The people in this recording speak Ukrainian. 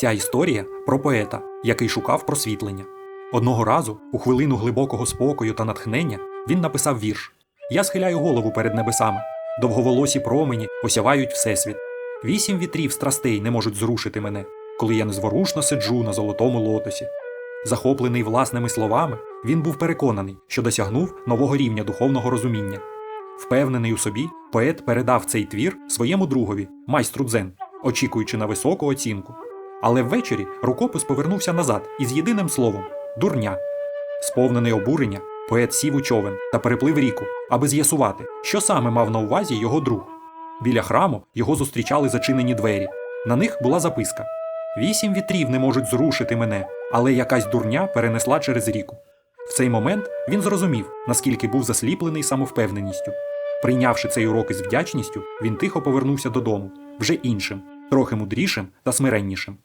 Ця історія про поета, який шукав просвітлення. Одного разу, у хвилину глибокого спокою та натхнення, він написав вірш: Я схиляю голову перед небесами, довговолосі промені осявають всесвіт. Вісім вітрів страстей не можуть зрушити мене, коли я незворушно сиджу на золотому лотосі. Захоплений власними словами, він був переконаний, що досягнув нового рівня духовного розуміння. Впевнений у собі, поет передав цей твір своєму другові, майстру дзен, очікуючи на високу оцінку. Але ввечері рукопис повернувся назад із єдиним словом дурня. Сповнений обурення, поет сів у човен та переплив ріку, аби з'ясувати, що саме мав на увазі його друг. Біля храму його зустрічали зачинені двері. На них була записка: Вісім вітрів не можуть зрушити мене, але якась дурня перенесла через ріку. В цей момент він зрозумів, наскільки був засліплений самовпевненістю. Прийнявши цей урок із вдячністю, він тихо повернувся додому, вже іншим, трохи мудрішим та смиреннішим.